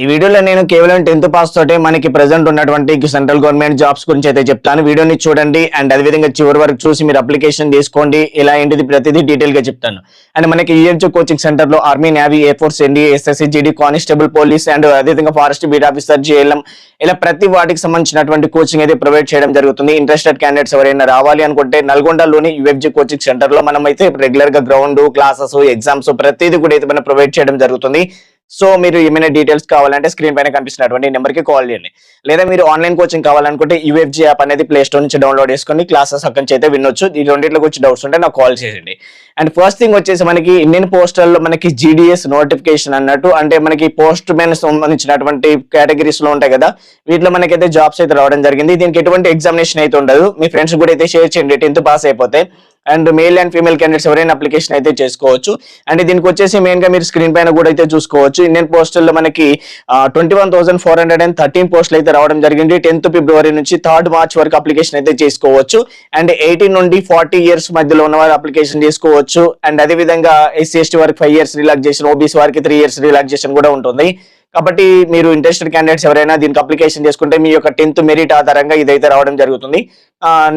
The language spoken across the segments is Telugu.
ఈ వీడియోలో నేను కేవలం టెన్త్ పాస్ తోటే మనకి ప్రెసెంట్ ఉన్నటువంటి సెంట్రల్ గవర్నమెంట్ జాబ్స్ గురించి అయితే చెప్తాను. వీడియోని చూడండి అండ్ అదేవిధంగా చివరి వరకు చూసి మీరు అప్లికేషన్ తీసుకోండి. ఇలా ఏంటిది ప్రతిదీ డీటెయిల్గా చెప్తాను. అండ్ మనకి యూఎఫ్జీ కోచింగ్ సెంటర్లో army navy air force ND SSC GD constable police and అదేవిధంగా ఫారెస్ట్ బీట్ ఆఫీసర్ జిఎల్ఎం ఇలా ప్రతి వాటికి సంబంధించినటువంటి కోచింగ్ అయితే ప్రొవైడ్ చేయడం జరుగుతుంది. ఇంట్రెస్టెడ్ క్యాండిడేట్స్ ఎవరైనా రావాలి అనుకుంటే నల్గొండలోని యూఎఫ్జీ కోచింగ్ సెంటర్లో మనం అయితే రెగ్యులర్గా గ్రౌండ్ క్లాసెస్ ఎగ్జామ్స్ ప్రతిదీ కూడా అయితే మనం ప్రొవైడ్ చేయడం జరుగుతుంది. సో మీరు ఏమైనా డీటెయిల్స్ కావాలంటే స్క్రీన్ పైన కనిపిస్తున్నటువంటి నెంబర్కి కాల్ చేయండి. లేదా మీరు ఆన్లైన్ కోచింగ్ కావాలనుకుంటే యూఎఫ్జీ యాప్ అనేది ప్లే స్టోర్ నుంచి డౌన్లోడ్ చేసుకొని క్లాసెస్ అక్కడి నుంచి అయితే వినొచ్చు. ఈ రెండింటిలో వచ్చి డౌట్స్ ఉంటే నాకు కాల్ చేయండి. అండ్ ఫస్ట్ థింగ్ వచ్చేసి మనకి ఇండియన్ పోస్టల్లో మనకి జీడిఎస్ నోటిఫికేషన్ అన్నట్టు అంటే మనకి పోస్ట్ మెన్ సంబంధించినటువంటి కేటగిరీస్లో ఉంటాయి కదా వీటిలో మనకైతే జాబ్స్ అయితే రావడం జరిగింది. దీనికి ఎటువంటి ఎగ్జామినేషన్ అయితే ఉండదు. మీ ఫ్రెండ్స్ కూడా అయితే షేర్ చేయండి. టెన్త్ పాస్ అయిపోతే. And male and female candidates ఎవరైనా అప్లికేషన్ అయితే చేసుకోవచ్చు. అండ్ దీనికి వచ్చేసి మెయిన్గా మీరు స్క్రీన్ పైన కూడా అయితే చూసుకోవచ్చు. ఇండియన్ పోస్టల్లో మనకి twenty one thousand four hundred and thirteen పోస్టులు అయితే రావడం జరిగింది. టెన్త్ ఫిబ్రవరి నుంచి థర్డ్ మార్చ్ వరకు అప్లికేషన్ అయితే చేసుకోవచ్చు. అండ్ ఎయిటీన్ నుండి ఫార్టీ ఇయర్స్ మధ్యలో ఉన్న వారు అప్లికేషన్ చేసుకోవచ్చు. అండ్ అదే విధంగా ఎస్సీ ఎస్టీ వారికి ఫైవ్ ఇయర్స్ రిలాక్సేషన్ ఓబీసీ వారికి త్రీ ఇయర్స్ రిలాక్సేషన్ కూడా ఉంటుంది. కాబట్టి మీరు ఇంట్రెస్టెడ్ క్యాండిడేట్స్ ఎవరైనా దీనికి అప్లికేషన్ చేసుకుంటే మీ యొక్క టెన్త్ మెరిట్ ఆధారంగా ఇదైతే రావడం జరుగుతుంది.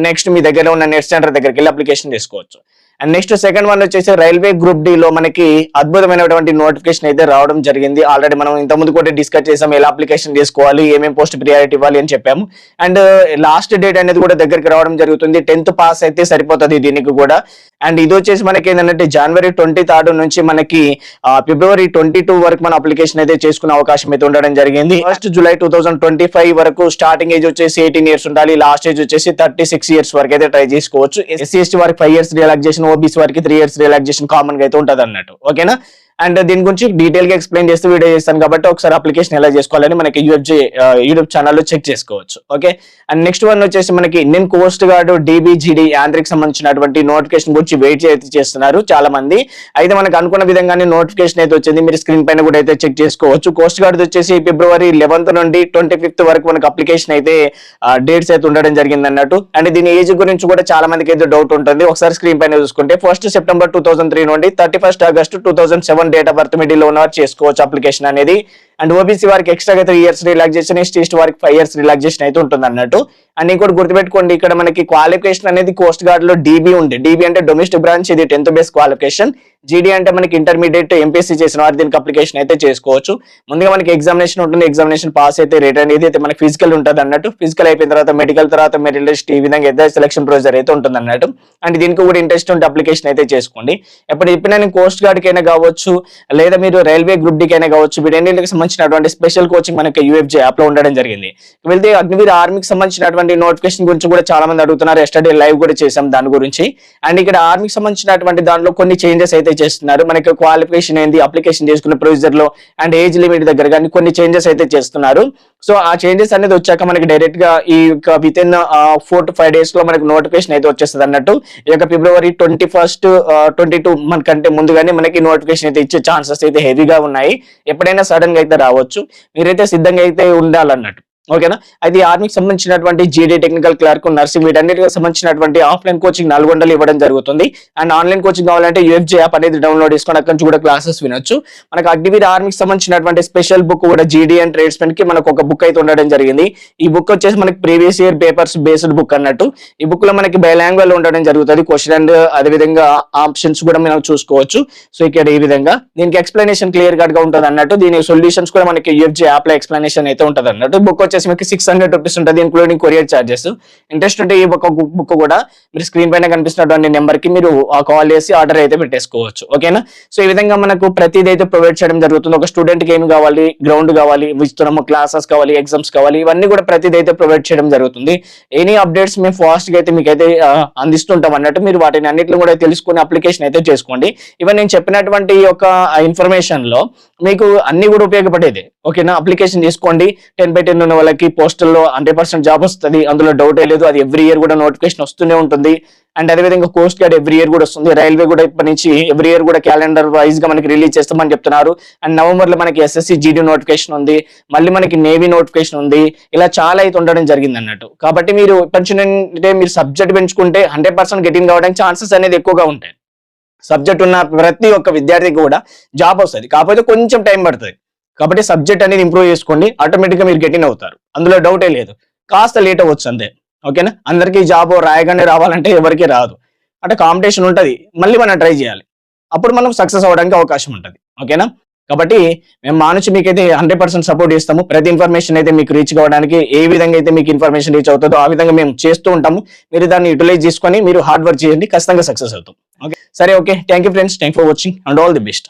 నెక్స్ట్ మీ దగ్గర ఉన్న నెట్ సెంటర్ దగ్గరికి వెళ్ళి అప్లికేషన్ చేసుకోవచ్చు. అండ్ నెక్స్ట్ సెకండ్ వన్ వచ్చేసి రైల్వే గ్రూప్ డి లో మనకి అద్భుతమైనటువంటి నోటిఫికేషన్ అయితే రావడం జరిగింది. ఆల్రెడీ మనం ఇంతకుముందు ముందు కూడా డిస్కస్ చేసాం ఎలా అప్లికేషన్ చేసుకోవాలి ఏమేమి పోస్ట్ ప్రియారిటీ ఇవ్వాలి అని చెప్పాము. అండ్ లాస్ట్ డేట్ అనేది కూడా దగ్గరికి రావడం జరుగుతుంది. టెన్త్ పాస్ అయితే సరిపోతుంది దీనికి కూడా. అండ్ ఇది వచ్చేసి మనకి ఏంటంటే జనవరి ట్వంటీ థర్డ్ నుంచి మనకి ఫిబ్రవరి ట్వంటీ టూ వరకు మన అప్లికేషన్ అయితే చేసుకునే అవకాశం అయితే ఉండడం జరిగింది. First July two thousand twenty five వరకు స్టార్టింగ్ ఏజ్ వచ్చేసి ఎయిటీన్ ఇయర్స్ ఉండాలి. లాస్ట్ ఏజ్ వచ్చేసి థర్టీ సిక్స్ ఇయర్స్ వరకు అయితే ట్రై చేసుకోవచ్చు. ఎస్సీ ఎస్టీ వారికి ఫైవ్ ఇయర్స్ రిలాక్సేషన్ ఓబీసీ వారికి త్రీ ఇయర్స్ రిలాక్సేషన్ కామన్గా అయితే ఉంటుంది అన్నట్టు ఓకేనా అండ్ దీని గురించి డీటెయిల్గా ఎక్స్ప్లెయిన్ చేస్తూ వీడియో చేస్తాను కాబట్టి ఒకసారి అప్లికేషన్ ఎలా చేసుకోవాలని మనకి యూఎఫ్జీ యూట్యూబ్ ఛానల్లో చెక్ చేసుకోవచ్చు. ఓకే? అండ్ నెక్స్ట్ వన్ వచ్చేసి మనకి ఇండియన్ కోస్ట్ గార్డ్ డిబిజిడి యాంత్రిక్ సంబంధించినటువంటి నోటిఫికేషన్ గురించి వెయిట్ అయితే చేస్తున్నారు చాలా మంది అయితే మనకు అనుకున్న విధంగానే నోటిఫికేషన్ అయితే వచ్చింది. మీరు స్క్రీన్ పైన కూడా అయితే చెక్ చేసుకోవచ్చు. కోస్ట్ గార్డ్ వచ్చేసి ఫిబ్రవరి లెవెన్త్ నుండి ట్వంటీ ఫిఫ్త్ వరకు మనకు అప్లికేషన్ అయితే డేట్స్ అయితే ఉండడం జరిగింది అన్నట్టు. అండ్ దీని ఏజ్ గురించి కూడా చాలా మందికి అయితే డౌట్ ఉంటుంది. ఒకసారి స్క్రీన్ పైన చూసుకుంటే ఫస్ట్ సెప్టెంబర్ టూ త్రీ నుండి thirty first August two thousand date of birth middle ఉన్నవారు చేసుకోవచ్చు అప్లికేషన్ అనేది. అండ్ ఓబీసీ వారికి ఎక్స్ట్రాగా త్రీ ఇయర్స్ రిలాక్సేషన్ ఎస్టీ వారికి ఫైవ్ ఇయర్స్ రిలాక్సేషన్ అయితే ఉంటుంది అన్నట్టు అండ్ ఇంకోటి గుర్తుపెట్టుకోండి. ఇక్కడ మనకి క్వాలిఫికేషన్ అనేది కోస్ట్ గార్డ్లో డీబీ ఉంది. డీబీ అంటే డొమెస్టిక్ బ్రాంచ్ ఇది టెన్త్ బేస్ క్వాలిఫికేషన్ జీడీ అంటే మనకి ఇంటర్మీడియట్ ఎంపీసీ చేసిన వారు దీనికి అప్లికేషన్ అయితే చేసుకోవచ్చు. ముందుగా మనకి ఎగ్జామినేషన్ ఉంటుంది. ఎగ్జామినేషన్ పాస్ అయితే రేట్ అనేది అయితే మనకి ఫిజికల్ ఉంటుంది అన్నట్టు. ఫిజికల్ అయిపోయిన తర్వాత మెడికల్ తర్వాత మెరిట్ లిస్ట్ ఈ విధంగా అయితే సెలక్షన్ ప్రొసీజర్ అయితే ఉంటుంది అన్నట్టు. అండ్ దీనికి కూడా ఇంట్రెస్ట్ ఉంటే అప్లికేషన్ అయితే చేసుకోండి. ఎప్పుడు చెప్పినా నేను కోస్ట్ గార్డ్కైనా కావచ్చు లేదా మీరు రైల్వే గ్రూప్ డికైనా కావచ్చు వీటన్నిటికి సంబంధించినటువంటి స్పెషల్ కోచింగ్ మనకి యూఎఫ్జే యాప్లో ఉండడం జరిగింది. వెళ్తే అగ్నివీర్ ఆర్మీకి సంబంధించినటువంటి నోటిఫికేషన్ గురించి కూడా చాలా మంది అడుగుతున్నారు. ఎస్టర్డే లైవ్ కూడా చేసాం దాని గురించి. అండ్ ఇక్కడ ఆర్మీకి సంబంధించినటువంటి దానిలో కొన్ని చేంజెస్ అయితే చేస్తున్నారు. మనకి క్వాలిఫికేషన్ ఏంది అప్లికేషన్ చేసుకున్న ప్రొసీజర్లో అండ్ ఏజ్ లిమిట్ దగ్గర కానీ కొన్ని చేంజెస్ అయితే చేస్తున్నారు. సో ఆ చేంజెస్ అనేది వచ్చాక మనకి డైరెక్ట్గా ఈ within four to five డేస్లో మనకి నోటిఫికేషన్ అయితే వచ్చేస్తుంది అన్నట్టు. ఈ యొక్క February twenty first twenty two మనకంటే ముందుగానే మనకి నోటిఫికేషన్ అయితే ఇచ్చే ఛాన్సెస్ అయితే హెవీగా ఉన్నాయి. ఎప్పుడైనా సడన్గా అయితే రావచ్చు. మీరైతే సిద్ధంగా అయితే ఉండాలన్నట్టు. ఓకేనా? అయితే ఆర్మీకి సంబంధించినటువంటి జీడీ టెక్నికల్ క్లర్క్ నర్సింగ్ వీటన్నిటికి సంబంధించినటువంటి ఆఫ్లైన్ కోచింగ్ నల్గొండలు ఇవ్వడం జరుగుతుంది. అండ్ ఆన్లైన్ కోచింగ్ కావాలంటే యూఎఫ్జే యాప్ అనేది డౌన్లోడ్ చేసుకొని అక్కడి నుంచి కూడా క్లాసెస్ వినొచ్చు. మనకు అగ్నివీర్ ఆర్మీకి సంబంధించినటువంటి స్పెషల్ బుక్ కూడా జీడీ అండ్ ట్రేడ్స్మెన్కి మనకు ఒక బుక్ అయితే ఉండడం జరిగింది. ఈ బుక్ వచ్చేసి మనకి previous year papers based book అన్నట్టు. ఈ బుక్లో మనకి బైలాంగ్వేజ్ ఉండడం జరుగుతుంది. క్వశ్చన్ అండ్ అదే విధంగా ఆప్షన్స్ కూడా మనం చూసుకోవచ్చు. సో ఇక్కడ ఈ విధంగా. దీనికి ఎక్స్ప్లెనేషన్ క్లియర్ కట్గా ఉంటుంది అన్నట్టు దీని సొల్యూషన్స్ కూడా మనకి యూఎఫ్జే యాప్లో ఎక్స్ప్లెనేషన్ అయితే ఉంటుంది అన్నట్టు బుక్ వచ్చేసి మీకు సిక్స్ హండ్రెడ్ రూపీస్ ఉంటుంది ఇంక్లూడింగ్ కొరియర్ చార్జెస్ ఇంట్రెస్ట్ ఉంటే ఈ బుక్ బుక్ కూడా మీరు స్క్రీన్ పైన కనిపిస్తున్నటువంటి నెంబర్కి మీరు కాల్ చేసి ఆర్డర్ అయితే పెట్టేసుకోవచ్చు. ఓకేనా సో ఈ విధంగా మనకు ప్రతిదీ అయితే ప్రొవైడ్ చేయడం జరుగుతుంది. ఒక స్టూడెంట్కి ఏమి కావాలి? గ్రౌండ్ కావాలి ఇస్తున్నాము క్లాసెస్ కావాలి ఎగ్జామ్స్ కావాలి ఇవన్నీ కూడా ప్రతిదీ అయితే ప్రొవైడ్ చేయడం జరుగుతుంది. ఎనీ అప్డేట్స్ మేము ఫాస్ట్గా అయితే మీకు అయితే అందిస్తుంటాం అన్నట్టు మీరు వాటిని అన్నింటిని కూడా తెలుసుకుని అప్లికేషన్ అయితే చేసుకోండి. ఇవన్నీ నేను చెప్పినటువంటి యొక్క ఇన్ఫర్మేషన్లో మీకు అన్ని కూడా ఉపయోగపడేది. ఓకేనా అప్లికేషన్ చేసుకోండి టెన్ బై టెన్ ఉన్న వాళ్ళకి పోస్టల్లో హండ్రెడ్ పర్సెంట్ జాబ్ వస్తుంది. అందులో డౌట్ లేదు. అది ఎవ్రీ ఇయర్ కూడా నోటిఫికేషన్ వస్తూనే ఉంటుంది. అండ్ అదేవిధంగా కోస్ట్ గార్డ్ ఎవ్రీ ఇయర్ కూడా వస్తుంది. రైల్వే కూడా ఇప్పటి నుంచి ఎవ్రీ ఇయర్ కూడా క్యాలెండర్ వైజ్గా మనకి రిలీజ్ చేస్తామని చెప్తున్నారు. అండ్ నవంబర్లో మనకి ఎస్ఎస్సి జీడీ నోటిఫికేషన్ ఉంది. మళ్ళీ మనకి నేవీ నోటిఫికేషన్ ఉంది. ఇలా చాలా అయితే ఉండడం జరిగింది అన్నట్టు. కాబట్టి మీరు ఇప్పటి మీరు సబ్జెక్ట్ పెంచుకుంటే హండ్రెడ్ పర్సెంట్ గెటింగ్ కావడానికి ఛాన్సెస్ అనేది ఎక్కువగా ఉంటాయి. సబ్జెక్ట్ ఉన్న ప్రతి ఒక్క విద్యార్థికి కూడా జాబ్ వస్తుంది. కాకపోతే కొంచెం టైం పడుతుంది. కాబట్టి సబ్జెక్ట్ అనేది ఇంప్రూవ్ చేసుకోండి ఆటోమేటిక్గా మీరు గెటిన్ అవుతారు. అందులో డౌటే లేదు. కాస్త లేట్ అవ్వచ్చు అంతే. ఓకేనా అందరికీ జాబ్ రాయగానే రావాలంటే ఎవరికి రాదు. అంటే కాంపిటీషన్ ఉంటుంది. మళ్ళీ మనం ట్రై చేయాలి. అప్పుడు మనం సక్సెస్ అవ్వడానికి అవకాశం ఉంటుంది. ఓకేనా కాబట్టి మేము మా నుంచి మీకైతే హండ్రెడ్ పర్సెంట్ సపోర్ట్ చేస్తాము. ప్రతి ఇన్ఫర్మేషన్ అయితే మీకు రీచ్ కావడానికి ఏ విధంగా అయితే మీకు ఇన్ఫర్మేషన్ రీచ్ అవుతుందో ఆ విధంగా మేము చేస్తూ ఉంటాము. మీరు దాన్ని యూటిలైజ్ చేసుకొని మీరు హార్డ్ వర్క్ చేయండి. ఖచ్చితంగా సక్సెస్ అవుతాం. ఓకే సరే okay thank you friends thank for watching and all the best